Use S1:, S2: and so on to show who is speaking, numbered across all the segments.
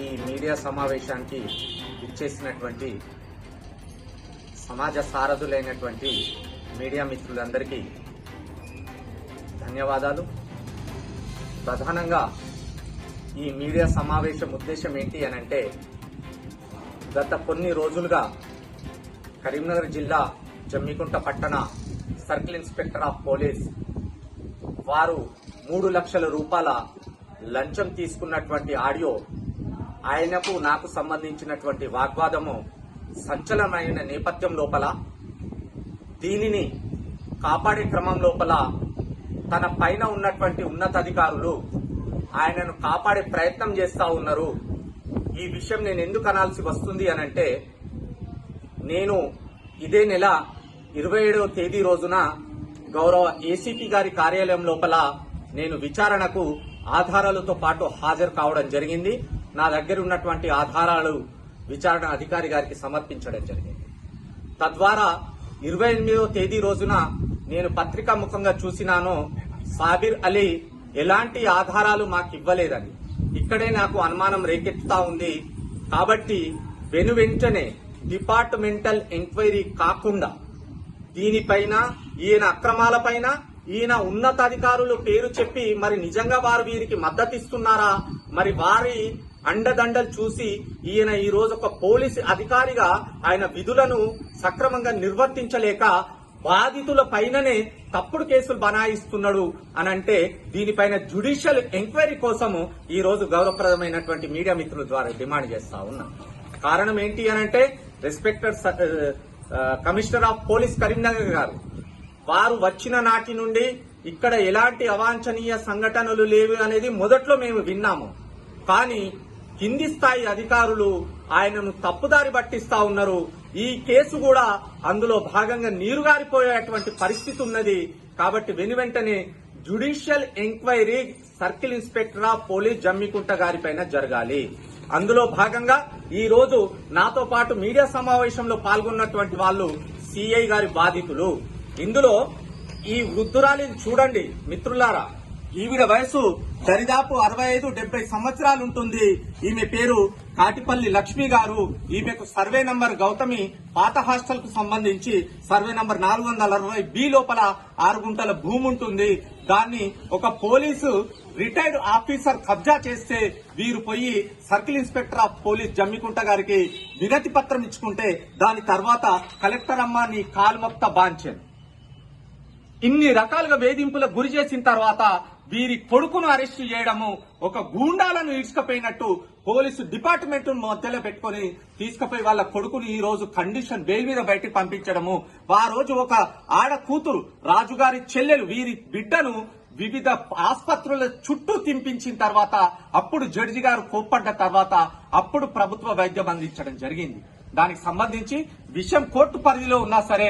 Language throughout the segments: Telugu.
S1: ఈ మీడియా సమావేశానికి ఇచ్చేసినటువంటి సమాజ సారథులైనటువంటి మీడియా మిత్రులందరికీ ధన్యవాదాలు. ప్రధానంగా ఈ మీడియా సమావేశం ఉద్దేశం ఏంటి అని అంటే గత కొన్ని రోజులుగా కరీంనగర్ జిల్లా జమ్మికుంట పట్టణ సర్కిల్ ఇన్స్పెక్టర్ ఆఫ్ పోలీస్ వారు మూడు లక్షల రూపాయల లంచం తీసుకున్నటువంటి ఆడియో ఆయనకు నాకు సంబంధించినటువంటి వాగ్వాదము సంచలనమైన నేపథ్యం లోపల దీనిని కాపాడే క్రమం లోపల తన పైన ఉన్నటువంటి ఉన్నతాధికారులు ఆయనను కాపాడే ప్రయత్నం చేస్తా ఉన్నారు. ఈ విషయం నేను ఎందుకు అనాల్సి వస్తుంది అనంటే నేను ఇదే నెల ఇరవై ఏడవ తేదీ రోజున గౌరవ ఏసీపీ గారి కార్యాలయం లోపల నేను విచారణకు ఆధారాలతో పాటు హాజరు కావడం జరిగింది. నా దగ్గర ఉన్నటువంటి ఆధారాలు విచారణ అధికారి గారికి సమర్పించడం జరిగింది. తద్వారా ఇరవై ఎనిమిదవ తేదీ రోజున నేను పత్రికా ముఖంగా చూసినాను సాబిర్ అలీ ఎలాంటి ఆధారాలు మాకు ఇవ్వలేదని. ఇక్కడే నాకు అనుమానం రేకెత్తుతా ఉంది. కాబట్టి వెను వెంటనే డిపార్ట్మెంటల్ ఎంక్వైరీ కాకుండా దీనిపైన ఈయన అక్రమాలపైన ఈయన ఉన్నతాధికారులు పేరు చెప్పి మరి నిజంగా వారు వీరికి మద్దతు ఇస్తున్నారా మరి వారి అండదండలు చూసి ఈయన ఈ రోజు ఒక పోలీసు అధికారిగా ఆయన విధులను సక్రమంగా నిర్వర్తించలేక బాధితుల పైననే తప్పుడు కేసులు బనాయిస్తున్నాడు అని అంటే దీనిపైన జ్యుడిషియల్ ఎంక్వైరీ కోసము ఈ రోజు గౌరవప్రదమైనటువంటి మీడియా మిత్రుల ద్వారా డిమాండ్ చేస్తా ఉన్నా. కారణం ఏంటి అని అంటే respected commissioner of police Karimnagar గారు. వారు వచ్చిన నాటి నుండి ఇక్కడ ఎలాంటి అవాంఛనీయ సంఘటనలు లేవు అనేది మొదట్లో మేము విన్నాము. కానీ కింది స్థాయి అధికారులు ఆయనను తప్పుదారి పట్టిస్తా ఉన్నారు. ఈ కేసు కూడా అందులో భాగంగా నీరుగారిపోయేటువంటి పరిస్థితి ఉన్నది. కాబట్టి వెను వెంటనే judicial enquiry circle inspector of police Jammikunta గారిపైన జరగాలి. అందులో భాగంగా ఈ రోజు నాతో పాటు మీడియా సమావేశంలో పాల్గొన్నటువంటి వాళ్ళు సిఐ గారి బాధితులు. ఇందులో ఈ వృద్ధురాలిని చూడండి మిత్రులారా. ఈవిడ వయసు దరిదాపు అరవై ఐదు డెబ్బై సంవత్సరాలు ఉంటుంది. ఈమె పేరు కాటిపల్లి లక్ష్మి గారు. ఈమెకు సర్వే నంబర్ గౌతమి పాత హాస్టల్కు సంబంధించి సర్వే నంబర్ నాలుగు వందల అరవై బి లోపల ఆరు గుంటల భూమి ఉంటుంది. దాన్ని ఒక పోలీసు రిటైర్డ్ ఆఫీసర్ కబ్జా చేస్తే వీరు పోయి circle inspector of police Jammikunta గారికి వినతి పత్రం ఇచ్చుకుంటే దాని తర్వాత కలెక్టర్ అమ్మ నీ కాల్మొక్త బాంచాను. ఇన్ని రకాలుగా వేధింపులకు గురి చేసిన తర్వాత వీరి కొడుకును అరెస్ట్ చేయడము ఒక గూండాలను ఈడ్చుకపోయినట్టు పోలీసు డిపార్ట్మెంట్ మధ్యలో పెట్టుకొని తీసుకుపోయి వాళ్ళ కొడుకుని ఈ రోజు కండిషన్ బెయిల్ మీద బయటికి పంపించడము. ఆ రోజు ఒక ఆడ కూతురు రాజుగారి చెల్లెలు వీరి బిడ్డను వివిధ ఆసుపత్రుల చుట్టూ తింపించిన తర్వాత అప్పుడు జడ్జి గారు కోప్పడ్డ తర్వాత అప్పుడు ప్రభుత్వ వైద్యం అందించడం జరిగింది. దానికి సంబంధించి విషయం కోర్టు పరిధిలో ఉన్నా సరే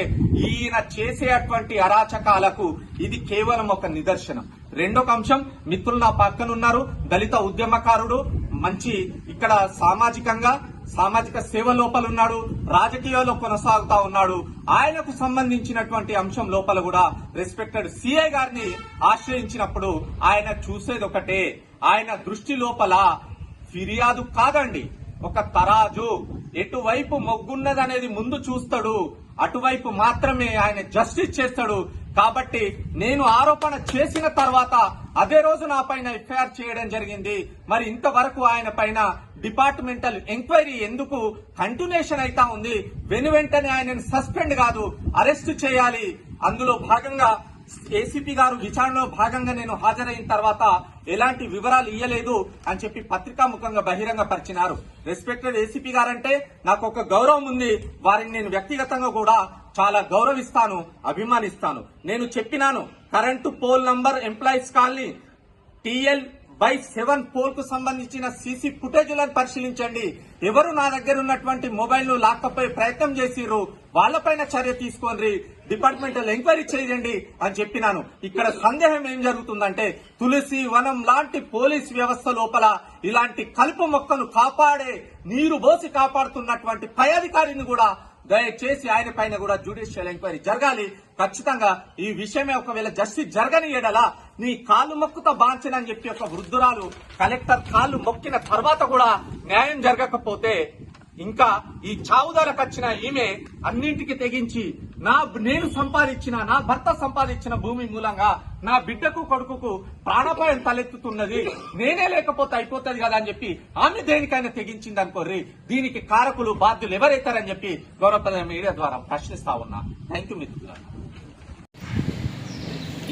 S1: ఈయన చేసేటువంటి అరాచకాలకు ఇది కేవలం ఒక నిదర్శనం. రెండొక అంశం మిత్రులు నా పక్కన ఉన్నారు దళిత ఉద్యమకారుడు మంచి ఇక్కడ సామాజికంగా సామాజిక సేవ లోపల ఉన్నాడు రాజకీయాల్లో కొనసాగుతా ఉన్నాడు. ఆయనకు సంబంధించినటువంటి అంశం లోపల కూడా రెస్పెక్టెడ్ సిఐ గారిని ఆశ్రయించినప్పుడు ఆయన చూసేది ఒకటే ఆయన దృష్టి లోపల ఫిర్యాదు కాదండి. ఒక తరాజు ఎటువైపు మొగ్గున్నదనేది ముందు చూస్తాడు. అటువైపు మాత్రమే ఆయన జస్టిస్ చేస్తాడు. కాబట్టి నేను ఆరోపణ చేసిన తర్వాత అదే రోజు నా పైన ఎఫ్ఐఆర్ చేయడం జరిగింది. మరి ఇంతవరకు ఆయన పైన డిపార్ట్మెంటల్ ఎంక్వైరీ ఎందుకు కంటిన్యూషన్ అయితా ఉంది? వెను వెంటనే ఆయనను సస్పెండ్ కాదు అరెస్ట్ చేయాలి. అందులో భాగంగా ఏసీపీ గారు విచారణలో భాగంగా నేను హాజరైన తర్వాత ఎలాంటి వివరాలు ఇయ్యలేదు అని చెప్పి పత్రికా ముఖంగా బహిరంగ పరిచినారు రెస్పెక్టెడ్ ఏసీపీ గారంటే నాకు ఒక గౌరవం ఉంది. వారిని నేను వ్యక్తిగతంగా కూడా చాలా గౌరవిస్తాను అభిమానిస్తాను. నేను చెప్పినాను current pole number employees colony TL by seven పోల్కు సంబంధించిన సీసీ ఫుటేజ్లను పరిశీలించండి. ఎవరు నా దగ్గర ఉన్నటువంటి మొబైల్ను లాక్కపోయే ప్రయత్నం చేసిర్రు వాళ్ళపైన చర్య తీసుకోండి. డిపార్ట్మెంటల్ ఎంక్వైరీ చేయండి అని చెప్పినాను. ఇక్కడ సందేహం ఏం జరుగుతుందంటే తులసి వనం లాంటి పోలీస్ వ్యవస్థ లోపల ఇలాంటి కలుపు మొక్కను కాపాడే నీరు పోసి కాపాడుతున్నటువంటి పై అధికారిని కూడా దయచేసి ఆయన పైన కూడా జ్యుడిషియల్ ఎంక్వైరీ జరగాలి. ఖచ్చితంగా ఈ విషయమే ఒకవేళ జస్టిస్ జరగని ఎడలా నీ కాళ్ళు మొక్కుతో బాంచనని చెప్పి ఒక వృద్ధురాలు కలెక్టర్ కాళ్ళు మొక్కిన తర్వాత కూడా న్యాయం జరగకపోతే ఇంకా ఈ చావుదాలకు వచ్చిన ఈమె అన్నింటికి తెగించి నా నేను సంపాదించిన నా భర్త సంపాదించిన భూమి మూలంగా నా బిడ్డకు కొడుకుకు ప్రాణపాయం తలెత్తుతున్నది. నేనే లేకపోతే అయిపోతుంది కదా అని చెప్పి ఆమె దేనికైనా తెగించింది అనుకోర్రి. దీనికి కారకులు బాధ్యులు ఎవరైతారని చెప్పి గౌరవప్రద మీడియా ద్వారా ప్రశ్నిస్తా ఉన్నా. థ్యాంక్ యూ మిత్రులారా.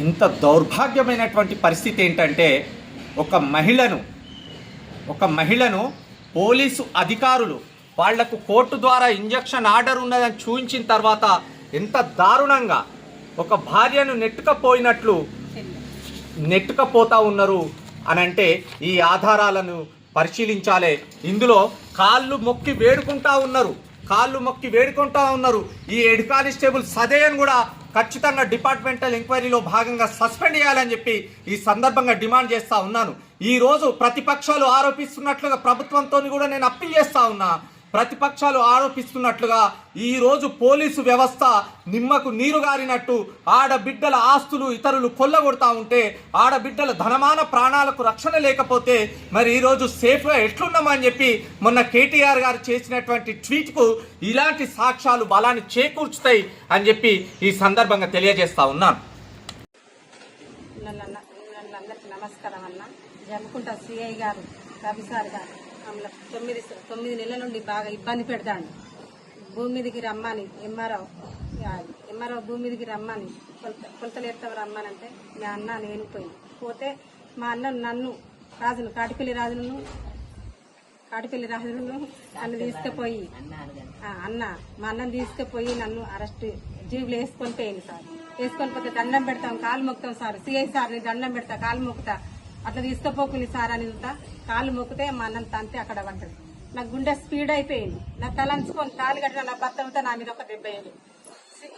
S1: ఇంత దౌర్భాగ్యమైనటువంటి పరిస్థితి ఏంటంటే ఒక మహిళను ఒక మహిళను పోలీసు అధికారులు వాళ్ళకు కోర్టు ద్వారా ఇంజక్షన్ ఆర్డర్ ఉన్నదని చూపించిన తర్వాత ఎంత దారుణంగా ఒక భార్యను నెట్టుకపోయినట్లు నెట్టుకపోతా ఉన్నారు అని అంటే ఈ ఆధారాలను పరిశీలించాలి. ఇందులో కాళ్ళు మొక్కి వేడుకుంటా ఉన్నారు. కాళ్ళు మొక్కి వేడుకుంటా ఉన్నారు. ఈ హెడ్ కానిస్టేబుల్ సదయన్ కూడా ఖచ్చితంగా డిపార్ట్మెంటల్ ఎంక్వైరీలో భాగంగా సస్పెండ్ చేయాలని చెప్పి ఈ సందర్భంగా డిమాండ్ చేస్తా ఉన్నాను. ఈరోజు ప్రతిపక్షాలు ఆరోపిస్తున్నట్లుగా ప్రభుత్వంతో కూడా నేను అప్పీల్ చేస్తా ఉన్నా. ప్రతిపక్షాలు ఆరోపిస్తున్నట్లుగా ఈరోజు పోలీసు వ్యవస్థ నిమ్మకు నీరు గారినట్టు ఆడబిడ్డల ఆస్తులు ఇతరులు కొల్లగొడతా ఉంటే ఆడబిడ్డల ధనమాన ప్రాణాలకు రక్షణ లేకపోతే మరి ఈరోజు సేఫ్గా ఎట్లున్నామని చెప్పి మొన్న కేటీఆర్ గారు చేసినటువంటి ట్వీట్కు ఇలాంటి సాక్ష్యాలు బలాన్ని చేకూర్చుతాయి అని చెప్పి ఈ సందర్భంగా తెలియజేస్తా ఉన్నాను.
S2: నమస్కారం అన్న. జమ్ముకుంటా సిఐ గారు రవి సార్ గారు. మమ్మల్ని తొమ్మిది తొమ్మిది నెలల నుండి బాగా ఇబ్బంది పెడతాడు భూమి మీదకి రమ్మని ఎంఆర్ఓ ఎంఆర్ఓ భూమి మీదకి రమ్మని కొలత కొలతలు ఎత్తావు రమ్మనంటే మా అన్న నేను పోయి పోతే మా అన్న నన్ను రాజును కాటిపల్లి రాజును కాటిపల్లి రాజును నన్ను తీసుకుపోయి అన్న మా అన్నను తీసుకుపోయి నన్ను అరెస్ట్ జీబులు వేసుకొని పోయింది సార్. వేసుకొని పోతే దండం పెడతాం కాలు మొక్కుతాం సార్. సిఐ సార్ని దండం పెడతా కాలు మొక్కుతా. అట్లా తీసుకుపోకుని సార్ అని ఇంత కాలు మొక్కితే మా అన్నం తంతే అక్కడ పడ్డది. నా గుండె స్పీడ్ అయిపోయింది. నా తలంచుకొని తాళి కట్టిన నా భర్త నా మీద ఒక దెబ్బ వేయదు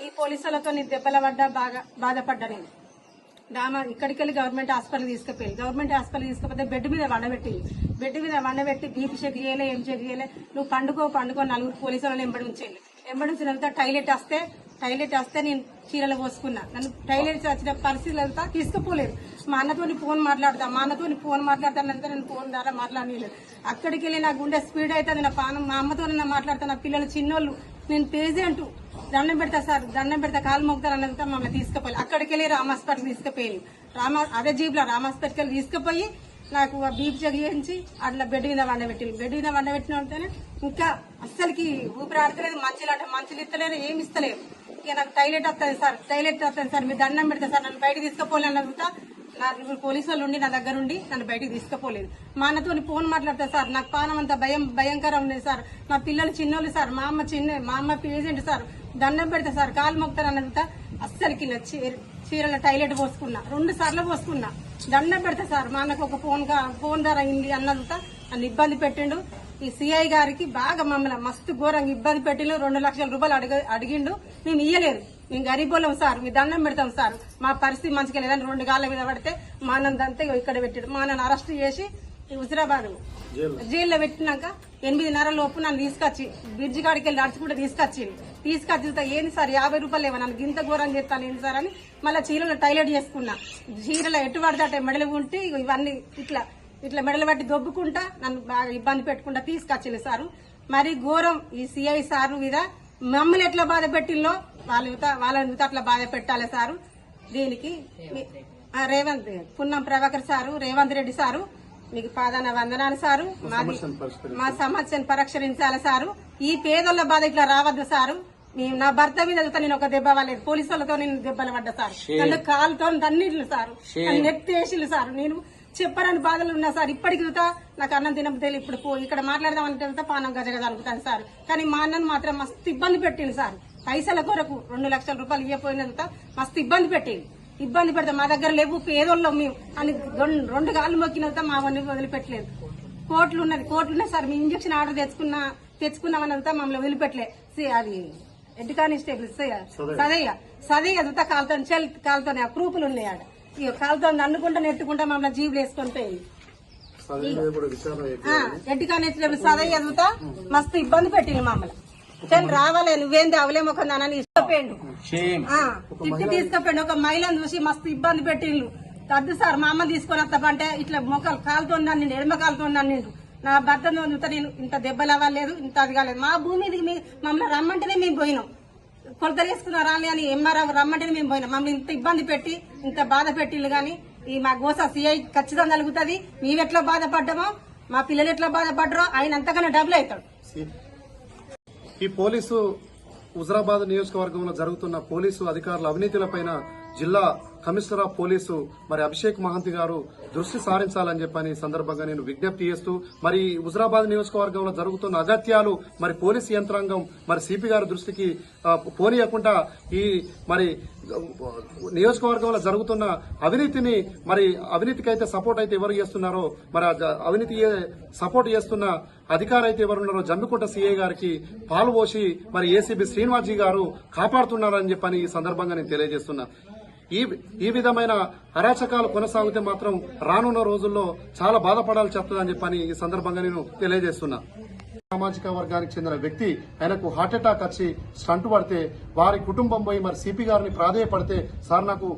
S2: ఈ పోలీసులతో నేను దెబ్బల పడ్డా బాగా బాధపడ్డా నేను. రామ ఇక్కడికి వెళ్ళి గవర్నమెంట్ హాస్పిటల్ తీసుకుపోయి గవర్నమెంట్ హాస్పిటల్ తీసుకుపోతే బెడ్ మీద వండబెట్టి బెడ్ మీద వండబెట్టి బీపీ చెక్ చేయలే ఏం చెక్ చేయలే. నువ్వు పండుకో పండుకో నలుగురు పోలీసులను ఎంబడి ఉంచేయండి. ఎంబడి ఉంచిన టైలెట్ వస్తే టైలెట్ వస్తే నేను చీరలు పోసుకున్నా. నన్ను టైలర్ వచ్చిన పరిస్థితులు అంతా తీసుకుపోలేదు. మా అన్నతోని ఫోన్ మాట్లాడతా మా అన్నతోని ఫోన్ మాట్లాడతానంతా నేను ఫోన్ ద్వారా మాట్లాడలేదు. అక్కడికి వెళ్ళి నా గుండె స్పీడ్ అవుతుంది నా పానం మా అమ్మతో నా మాట్లాడతా నా పిల్లలు చిన్నోళ్ళు. నేను పేజెంట్ దండం పెడతా సార్ దండం పెడతా కాలు మొక్కుతారు అన్నంత మమ్మల్ని తీసుకుపోయి అక్కడికి వెళ్ళి రామ్ హాస్పిటల్ తీసుకుపోయి రామ అదే జీప్లో రామ్ రామ హాస్పిటల్ తీసుకుపోయి నాకు బీపీ బీప్ చెక్ చేయించి అట్లా బెడ్ మీద వండబెట్టింది. బెడ్ మీద వండబెట్టిన వెంటనే ఇంకా అస్సలకి ఊపిరి ఆడతలేదు మంచులు అంటే మంచులు ఇస్తలేరు ఏమి ఇస్తలేరు ఇక నాకు టైలెట్ వస్తుంది సార్. టైలెట్ వస్తుంది సార్. మీరు దండం పెడతా సార్. నన్ను బయటకు తీసుకుపోలేని అడుగుతా. నా పోలీసు వాళ్ళు ఉండి నా దగ్గర ఉండి నన్ను బయటకు తీసుకుపోలేదు. మా అన్నతో ఫోన్ మాట్లాడతా సార్. నాకు పానం అంత భయం భయంకరం ఉంది సార్. మా పిల్లలు చిన్నోళ్ళు సార్. మా అమ్మ చిన్న మా అమ్మ పేజెంట్ సార్. దండం పెడతా సార్. కాలు మొక్తారు అన్నంత అస్సలకి నా చీరల టైలెట్ పోసుకున్నా. రెండు సార్లు పోసుకున్నా. దండం పెడతా సార్. మా అన్నకు ఒక ఫోన్ కా- ఫోన్ ధర అయింది అన్నంత నన్ను ఇబ్బంది పెట్టిండు. ఈ సిఐ గారికి బాగా మమ్మల్ని మస్తు ఘోరంగా ఇబ్బంది పెట్టిండు. రెండు లక్షల రూపాయలు అడిగ అడిగిండు. మేము ఇయ్యలేదు. మేము గరీబోళ్ళం సార్. మీ దండం పెడతాం సార్. మా పరిస్థితి మంచిగా లేదని రెండు గాళ్ళ మీద పడితే మా అన్నందంతా ఇక్కడ పెట్టాడు. మా అన్నను అరెస్ట్ చేసి హుజరాబాద్ జైల్లో. పెట్టినాక ఎనిమిదిన్నర లోపు నన్ను తీసుకొచ్చి బ్రిడ్జి కాడికి వెళ్ళి నడుచుకుంటే తీసుకొచ్చింది తీసుకొచ్చి చూస్తే ఏంది సార్? యాభై రూపాయలు ఏమో నన్ను గింత ఘోరం చేస్తాను ఏంది సార్ అని మళ్ళీ చీరలో టైలెట్ చేసుకున్నా. చీరలో ఎటు పడితే అటే మెడలు ఉంటే ఇవన్నీ ఇట్లా ఇట్లా మెడలు పట్టి దొబ్బుకుంటా నన్ను బాగా ఇబ్బంది పెట్టుకుంటా తీసుకొచ్చింది సారు. మరి ఘోరం ఈ సిఐ సారు మీద మమ్మల్ని ఎట్లా బాధ పెట్టిల్లో? వాళ్ళ వాళ్ళ యువత అట్లా బాధ పెట్టాలి సారు. దీనికి రేవంత్ పున్నం ప్రభాకర్ సారు రేవంత్ రెడ్డి సారు మీకు పాదాన వందనాలు సారు. మాది మా సమస్యను పరిష్కరించాలి సారు. ఈ పేదోళ్ళ బాధ ఇట్లా రావద్దు సారు. మీ- నా భర్త మీద వెళ్తా నేను ఒక దెబ్బ వాళ్ళేది పోలీసు వాళ్ళతో నేను దెబ్బలు పడ్డా సార్. నన్ను కాలుతో తన్నీళ్ళు సారు. నన్ను నెత్తేసిళ్ళు సారు. నేను చెప్పరని బాధలు ఉన్నా సార్. ఇప్పటికి చూతా నాకు అన్నం తినబుద్ధి ఇప్పుడు పో ఇక్కడ మాట్లాడదామంటే వెళ్తే పానం గజగజ అనుకుంటాను సార్. కానీ మా అన్నను మాత్రం మస్తు ఇబ్బంది పెట్టింది సార్. పైసల కొరకు రెండు లక్షల రూపాయలు ఇవ్వపోయినంత మస్తు ఇబ్బంది పెట్టింది ఇబ్బంది పెడతాం మా దగ్గర లేవు పేదోళ్ళం మేము. అని రెండు- కాళ్ళు మొక్కినంత మా వన్ని వదిలిపెట్టలేదు. కోట్లు ఉన్నది కోట్లు ఉన్నాయి సార్. మీ ఇంజక్షన్ ఆర్డర్ తెచ్చుకున్నా తెచ్చుకున్నామనంతా మమ్మల్ని వదిలిపెట్టలే. సి అది హెడ్ కానిస్టేబుల్ సదయ్య. సదయ్య. కాలుతో చెల్ కాలుతోనే ప్రూఫ్లు ఉన్నాయి ఆడ. ఇక కాలుతో అనుకుంటా నెట్టుకుంటా మమ్మల్ని జీబులు వేసుకొని హెడ్ కానిస్టేబుల్ సదయ్య ఎదుగుతా మస్తు ఇబ్బంది పెట్టింది మమ్మల్ని. చెల్ రావాలే నువ్వేంది అవలేమొకనానని ఇష్టపోయిండు
S1: షేమ్
S2: ఆ, తిట్టి తీసుకుపోయిండు ఒక మహిళను చూసి మస్తు ఇబ్బంది పెట్టిండ్రు వద్దు సార్ మా అమ్మ తీసుకొని వస్తామంటే ఇట్లా మొక్కలు కాలుతోందని నేను ఎడమ కాలుతోందని నేను నా భర్త నేను ఇంత దెబ్బలు అవ్వలేదు ఇంత అది కాలేదు. మా భూమి మమ్మల్ని రమ్మంటేనే మేము పోయినాం. కొలతలు వేసుకున్నారా అని ఎంఆర్ఆ రమ్మంటేనే మేము పోయినాం. మమ్మల్ని ఇంత ఇబ్బంది పెట్టి ఇంత బాధ పెట్టిల్లు కానీ ఈ మా గోస సిఐ ఖచ్చితంగా కలుగుతుంది మేమెట్లా బాధపడ్డామో మా పిల్లలు ఎట్లా బాధపడ్డరో ఆయన అంతకన్నా డబ్బులు అవుతాడు.
S3: ఈ పోలీసు హుజరాబాద్ నియోజకవర్గంలో జరుగుతున్న పోలీసు అధికారుల అవినీతిలపైన జిల్లా కమిషనర్ ఆఫ్ పోలీసు మరి అభిషేక్ మహంతి గారు దృష్టి సారించాలని చెప్పని ఈ సందర్భంగా నేను విజ్ఞప్తి చేస్తూ మరి హుజరాబాద్ నియోజకవర్గంలో జరుగుతున్న అగత్యాలు మరి పోలీసు యంత్రాంగం మరి సిపి గారి దృష్టికి పోనీయకుండా ఈ మరి నియోజకవర్గంలో జరుగుతున్న అవినీతిని మరి అవినీతికి అయితే సపోర్ట్ అయితే ఎవరు చేస్తున్నారో మరి అవినీతి సపోర్ట్ చేస్తున్న అధికారి అయితే ఎవరున్నారో జమ్మికుంట సీఏ గారికి పాలు పోసి మరి ఏసీబీ శ్రీనివాస్జీ గారు కాపాడుతున్నారని చెప్పని ఈ సందర్భంగా నేను తెలియజేస్తున్నా. ఈ ఈ విధమైన అరాచకాలు కొనసాగితే మాత్రం రానున్న రోజుల్లో చాలా బాధపడాల్సి వస్తుందని చెప్పని ఈ సందర్భంగా నేను తెలియజేస్తున్నా. సామాజిక వర్గానికి చెందిన వ్యక్తి ఆయనకు హార్ట్ అటాక్ వచ్చి స్టంట్ పడితే వారి కుటుంబం పోయి మరి సిపి గారిని ప్రాధేయపడితే సార్ నాకు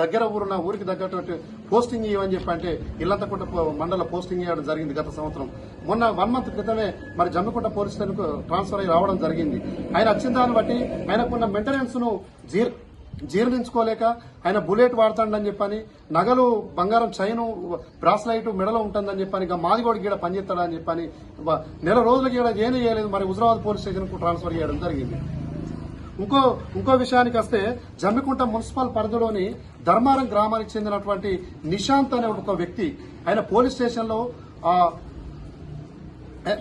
S3: దగ్గర ఊరున్న ఊరికి తగ్గట్టు పోస్టింగ్ ఇవ్వని చెప్పి అంటే ఇల్లంతకుంట మండల పోస్టింగ్ ఇవ్వడం జరిగింది గత సంవత్సరం. మొన్న వన్ మంత్ క్రితమే మరి జమ్మికుంట పోలీస్ ట్రాన్స్ఫర్ అయ్యి రావడం జరిగింది. ఆయన వచ్చిన దాన్ని బట్టి ఆయనకున్న మెయింటెనెన్స్ను జీరో జీర్ణించుకోలేక ఆయన బుల్లెట్ వాడతాడని చెప్పని నగలు బంగారం చైను బ్రాస్లైట్ మెడలో ఉంటుందని చెప్పని ఇక మాదిగోడి గీడ పనిచేస్తాడని చెప్పని నెల రోజులకి గీడ ఏం చేయలేదు మరి హుజరాబాద్ పోలీస్ స్టేషన్కు ట్రాన్స్ఫర్ చేయడం జరిగింది. ఇంకో ఇంకో విషయానికి వస్తే జమ్మికుంట మున్సిపల్ పరిధిలోని ధర్మారం గ్రామానికి చెందినటువంటి నిశాంత్ అనే ఒక వ్యక్తి ఆయన పోలీస్ స్టేషన్లో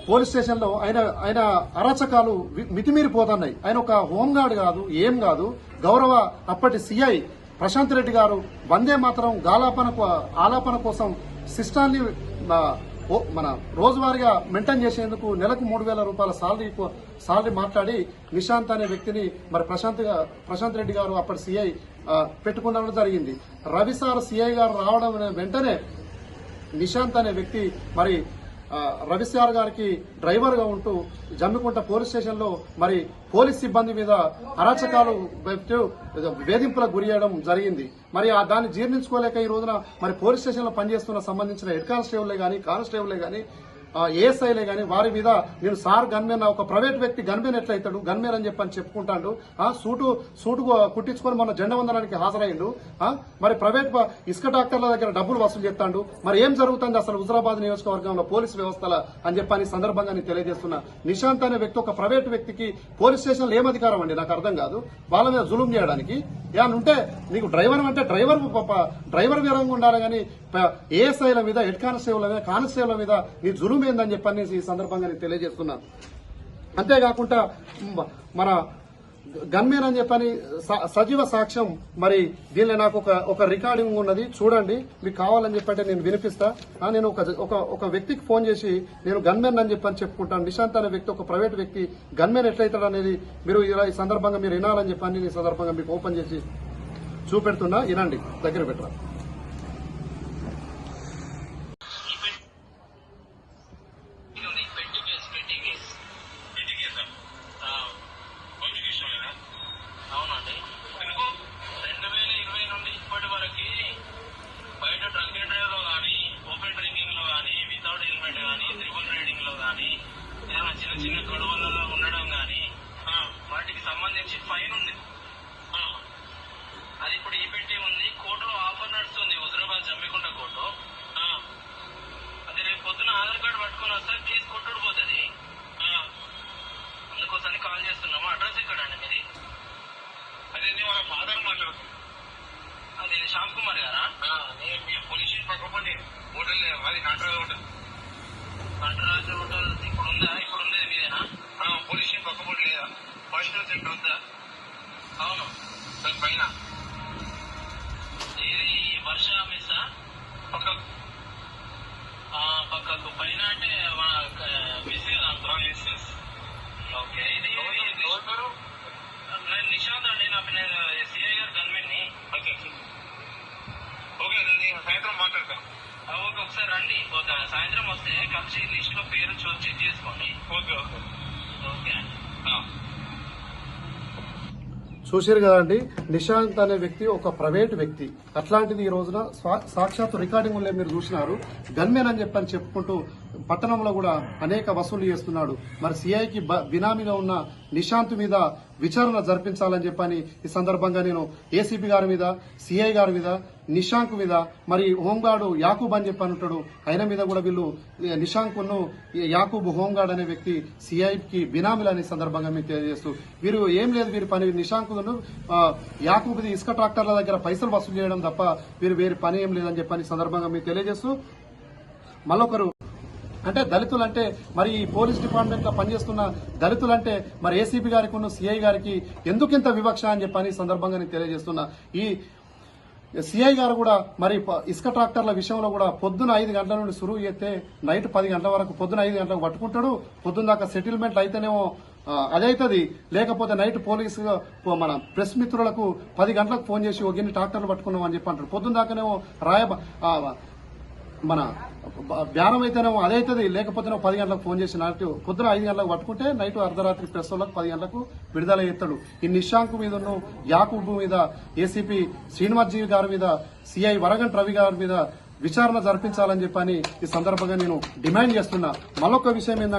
S3: పోలీస్ స్టేషన్లో ఆయన ఆయన అరాచకాలు మితిమీరిపోతున్నాయి. ఆయన ఒక హోంగార్డ్ కాదు ఏం కాదు. గౌరవ అప్పటి సిఐ ప్రశాంత్ రెడ్డి గారు వందే మాత్రం గాలాపనకు ఆలాపన కోసం సిస్టాన్ని ఓ- మన రోజువారీగా మెయింటైన్ చేసేందుకు నెలకు మూడు వేల రూపాయల సాలరీ సాలరీ మాట్లాడి నిశాంత్ అనే వ్యక్తిని మరి ప్రశాంత్ ప్రశాంత్ రెడ్డి గారు అప్పటి సిఐ పెట్టుకునడం జరిగింది. రవి సార్ సిఐ గారు రావడం వెంటనే నిశాంత్ అనే వ్యక్తి మరి రవిశార్ గారికి డ్రైవర్గా ఉంటూ జమ్మికుంట పోలీస్ స్టేషన్లో మరి పోలీస్ సిబ్బంది మీద అరాచకాలు వేధింపులకు గురి చేయడం జరిగింది. మరి ఆ దాన్ని జీర్ణించుకోలేక ఈ రోజున మరి పోలీస్ స్టేషన్లో పనిచేస్తున్న సంబంధించిన హెడ్ కానిస్టేబుల్లే కానీ కానిస్టేబుల్లే కానీ ఏఎస్ఐలే కానీ వారి మీద నేను సార్ గన్మెన్ ఒక ప్రైవేట్ వ్యక్తి గన్మెన్ ఎట్లయితాడు? గన్మెన్ అని చెప్పని చెప్పుకుంటాడు. ఆ సూటు సూటు కుట్టించుకొని మన జెండా వందనానికి హాజరయ్యిండు. ఆ మరి ప్రైవేట్ ఇసుక డాక్టర్ల దగ్గర డబ్బులు వసూలు చేస్తాడు. మరి ఏం జరుగుతుంది అసలు హుజరాబాద్ నియోజకవర్గంలో పోలీస్ వ్యవస్థల అని చెప్పని సందర్భంగా నేను తెలియజేస్తున్నా. నిశాంత్ అనే వ్యక్తి ఒక ప్రైవేట్ వ్యక్తికి పోలీస్ స్టేషన్లో ఏం అధికారం అండి? నాకు అర్థం కాదు. వాళ్ళ మీద జులుం చేయడానికి. ఉంటే నీకు డ్రైవర్ అంటే డ్రైవర్ డ్రైవర్ వివరంగా ఉండాలి కానీ ఏఎస్ఐల మీద హెడ్ కానిస్టేబుల్ మీద కానిస్టేబుల్ మీద నీ జులుం ఏందని చెప్పని ఈ సందర్భంగా నేను తెలియజేస్తున్నాను అంతేకాకుండా మన గన్మేన్ అని చెప్పని స- సజీవ సాక్ష్యం మరి దీనిలో నాకు ఒక ఒక రికార్డింగ్ ఉన్నది. చూడండి మీకు కావాలని చెప్పంటే నేను వినిపిస్తా. నేను ఒక ఒక వ్యక్తికి ఫోన్ చేసి నేను గన్మెన్ అని చెప్పని చెప్పుకుంటాను. నిశాంత్ అనే వ్యక్తి ఒక ప్రైవేట్ వ్యక్తి గన్మెన్ ఎట్లయితాడు అనేది మీరు ఇలా ఈ సందర్భంగా మీరు వినాలని చెప్పని ఈ సందర్భంగా మీకు ఓపెన్ చేసి చూపెడుతున్నా. వినండి దగ్గర పెట్టరా
S4: ఉంది twenty case twenty case twenty case మంచి విషయమేనా అవునండి ఎందుకు రెండు వేల ఇరవై నుండి ఇప్పటి వరకు బయట డ్రంక్ అండ్ డ్రైవ్లో కానీ ఓపెన్ డ్రింకింగ్లో కానీ వితౌట్ హెల్మెట్ కానీ త్రిబుల్ రైడింగ్లో కానీ ఏదైనా చిన్న చిన్న గొడవలలో ఉండడం కానీ వాటికి సంబంధించి ఫైన్ ఉంది ఆ, అది ఇప్పుడు ఈ పెట్టి ఉంది కోర్టులో ఆఫర్ నడుస్తుంది హుజరాబాద్ జమ్మికుంట కోర్టు ఆ, అది రేపు పొద్దున ఆధార్ కార్డు పట్టుకొని వస్తే కేసు కొట్టుడు పోతుంది అందుకోసమని కాల్ చేస్తున్నాము అడ్రస్ ఎక్కడండి మీది అదే నేను వాళ్ళ ఫాదర్ మాట్లాడు అది శ్యామ్ కుమార్ గారా నేను మీ పోలీస్ స్టేషన్ పక్కపండి హోటల్ అది నటరాజు హోటల్ నటరాజు హోటల్ ఇప్పుడు ఉందా ఇప్పుడు ఉండేది మీదేనా పోలీస్ స్టేషన్ పక్కపండి లేదా హాస్పిటల్ సెంటర్ ఉందా అవును దాని పైన ఇది వర్ష మిస్సా పక్క ఆ, పక్కకు పైన అంటే మన మిస్ ఓకే ఇది ఇది- నేను నిషాద్ అండి నా పేరు సిఐ గారు గన్మెన్ని ఓకే ఓకే నేను సాయంత్రం మాట్లాడతాను ఓకే ఒకసారి రండి. ఒక సాయంత్రం వస్తే కలిసి లిస్ట్లో పేరు చూ- చెక్ చేసుకోండి. Okay okay. ఓకే అండి.
S3: చూసారు కదండి నిశాంత్ అనే వ్యక్తి ఒక ప్రైవేట్ వ్యక్తి. అట్లాంటిది ఈ రోజున సాక్షాత్ రికార్డింగ్ మీరు చూసినారు. గన్మెన్ అని చెప్పని చెప్పుకుంటూ పట్టణంలో కూడా అనేక వసూలు చేస్తున్నాడు. మరి సిఐకి బ- బినామీగా ఉన్న నిశాంత్ మీద విచారణ జరిపించాలని చెప్పని ఈ సందర్భంగా నేను ఏసీపీ గారి మీద సిఐ గారి మీద నిశాంక్ మీద మరి హోంగార్డు యాకూబ్ అని చెప్పి అంటాడు ఆయన మీద కూడా వీళ్ళు నిశాంక్ను యాకూబ్ హోంగార్డ్ అనే వ్యక్తి సిఐకి బినామీలు అనే సందర్భంగా మీకు తెలియజేస్తూ వీరు ఏం లేదు వీరి పని నిశాంక్ యాకూబ్ది ఇసుక ట్రాక్టర్ల దగ్గర పైసలు వసూలు చేయడం తప్ప వీరు వేరే పని ఏం లేదని చెప్పని సందర్భంగా మీకు తెలియజేస్తూ మళ్ళొకరు అంటే దళితులు అంటే మరి ఈ పోలీస్ డిపార్ట్మెంట్లో పనిచేస్తున్న దళితులు అంటే మరి ఏసీపీ గారికి ఉన్న సిఐ గారికి ఎందుకు ఇంత వివక్ష అని చెప్పని సందర్భంగా నేను తెలియజేస్తున్నా. ఈ సిఐ గారు కూడా మరి ప- ఇసుక ట్రాక్టర్ల విషయంలో కూడా పొద్దున ఐదు గంటల నుండి సురువు చేస్తే నైట్ పది గంటల వరకు పొద్దున ఐదు గంటలకు పట్టుకుంటాడు. పొద్దున్న దాకా సెటిల్మెంట్ అయితేనేమో అదైతుంది లేకపోతే నైట్ పోలీసు మన ప్రెస్ మిత్రులకు పది గంటలకు ఫోన్ చేసి ఒక గిన్ని ట్రాక్టర్లు పట్టుకున్నాం అని చెప్పి అంటాడు. పొద్దున్న దాకానేమో రాయ మన బేరం అయితేనేమో అదైతుంది లేకపోతేనేమో పది గంటలకు ఫోన్ చేసి నైట్ పొద్దున ఐదు గంటలకు పట్టుకుంటే నైట్ అర్ధరాత్రి ప్రెస్ పది గంటలకు విడుదల చేస్తాడు. ఈ నిశాంక్ మీద యాకూబ్ మీద ఏసీపీ శ్రీనివాస్జీ గారి మీద సిఐ వరగంట్ రవి గారి మీద విచారణ జరిపించాలని చెప్పని ఈ సందర్భంగా నేను డిమాండ్ చేస్తున్నా. మరొక విషయం ఏంటంటే